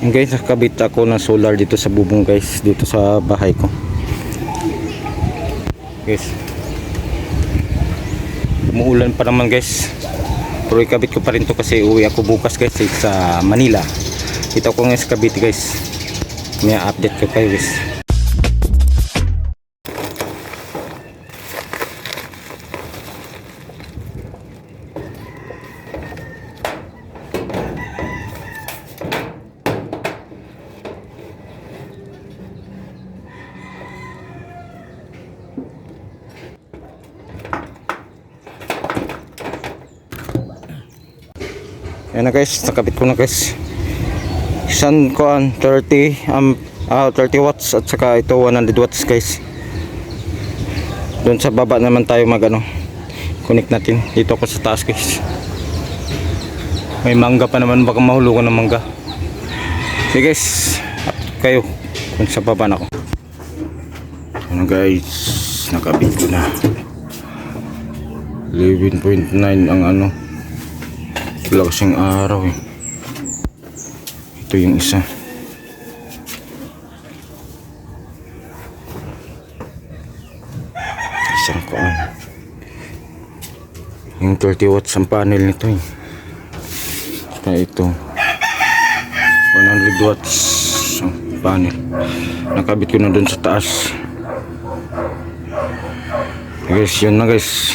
Yung guys, nakakabit ako ng solar dito sa bubong guys, dito sa bahay ko. Guys. Umuulan pa naman guys. Pero ikabit ko pa rin to kasi uwi ako bukas guys sa Manila. Dito ako ngayon sa guys. May update ko kayo guys. Ayan na guys, nakabit ko na guys. Isang kuan 30 um, ah, 30 watts at saka ito 100 watts guys. Doon sa baba naman tayo mag ano. Connect natin dito ako sa taas guys. May mangga pa naman baka mahulungan ng mangga. Okay guys, update kayo kung sa baba na ako. Ano guys, nakabit ko na. 11.9 ang ano wala kasing araw eh. Ito yung isa. Isang kuan. Yung 30 watts ang panel nito eh. Kaya ito. 100 watts ang panel. Nakabit ko na dun sa taas. Guys, yun na guys.